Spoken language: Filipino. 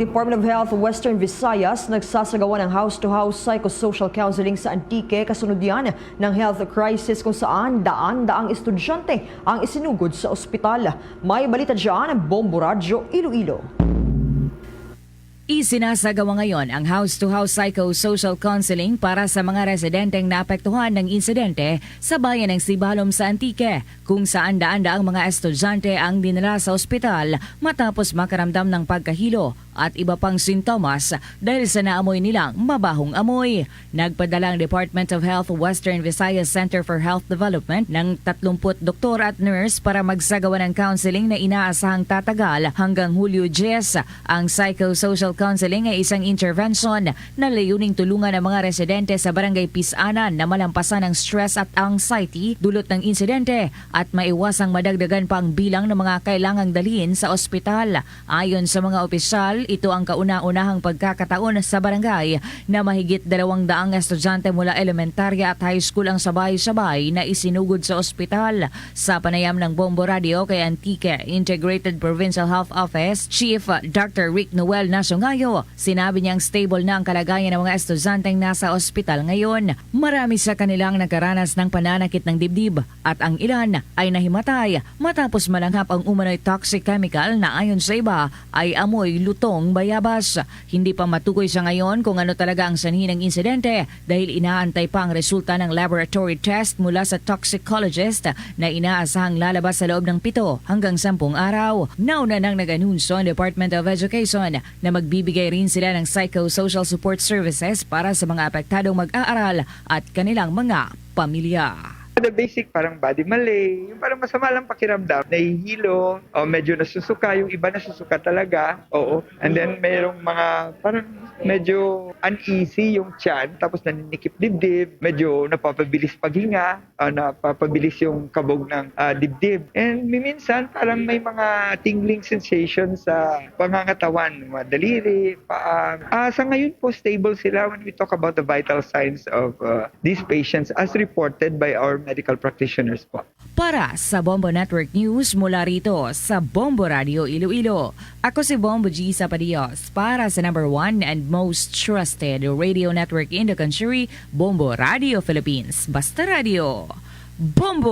Department of Health Western Visayas nagsasagawa ng house-to-house psychosocial counseling sa Antique kasunod yan ng health crisis kung saan daan-daang estudyante ang isinugod sa ospital. May balita dyan ang Bombo Radyo Iloilo. Isinasagawa ngayon ang house-to-house psychosocial counseling para sa mga residenteng naapektuhan ng insidente sa bayan ng Sibalom sa Antique, kung saan daan-daang mga estudyante ang dinala sa ospital matapos makaramdam ng pagkahilo at iba pang sintomas dahil sa naamoy nilang mabahong amoy. Nagpadala ang Department of Health Western Visayas Center for Health Development ng 30 doktor at nurse para magsagawa ng counseling na inaasahang tatagal hanggang Hulyo 10. Ang psychosocial counseling ay isang intervention na layuning tulungan ang mga residente sa barangay Pisanan na malampasan ang stress at anxiety dulot ng insidente at maiwasang madagdagan pa ang bilang ng mga kailangang dalhin sa ospital. Ayon sa mga opisyal, ito ang kauna-unahang pagkakataon sa barangay na mahigit dalawang daang estudyante mula elementarya at high school ang sabay-sabay na isinugod sa ospital. Sa panayam ng Bombo Radio kay Antique Integrated Provincial Health Office, Chief Dr. Rick Noel Nasungayo, sinabi niyang stable na ang kalagayan ng mga estudyanteng nasa ospital ngayon. Marami sa kanilang nagkaranas ng pananakit ng dibdib at ang ilan ay nahimatay matapos malanghap ang umano'y toxic chemical na ayon sa iba ay amoy lutong bayabas. Hindi pa matukoy sa ngayon kung ano talaga ang sanhi ng insidente dahil inaantay pa ang resulta ng laboratory test mula sa toxicologist na inaasahang lalabas sa loob ng pito hanggang sampung araw. Nauna nang nag-anunsyo ang Department of Education na magbibigay rin sila ng psychosocial support services para sa mga apektadong mag-aaral at kanilang mga pamilya. The basic parang body malay, yung parang masama lang pakiramdam, nahihilo, o medyo nasusuka, yung iba nasusuka talaga, oo. And then mayroong mga parang medyo uneasy yung tiyan, tapos naninikip dibdib, medyo napapabilis paghinga, ah, napapabilis yung kabog ng ah, dibdib. And minsan parang may mga tingling sensation sa pangangatawan, mga daliri, paa. Ah, sa ngayon po stable sila when we talk about the vital signs of ah, these patients as reported by our medical practitioners po. Para sa Bombo Network News mula rito sa Bombo Radio Iloilo. Ako si Bombo G. Sapadios para sa number one and most trusted radio network in the country, Bombo Radio Philippines. Basta Radio. Bombo!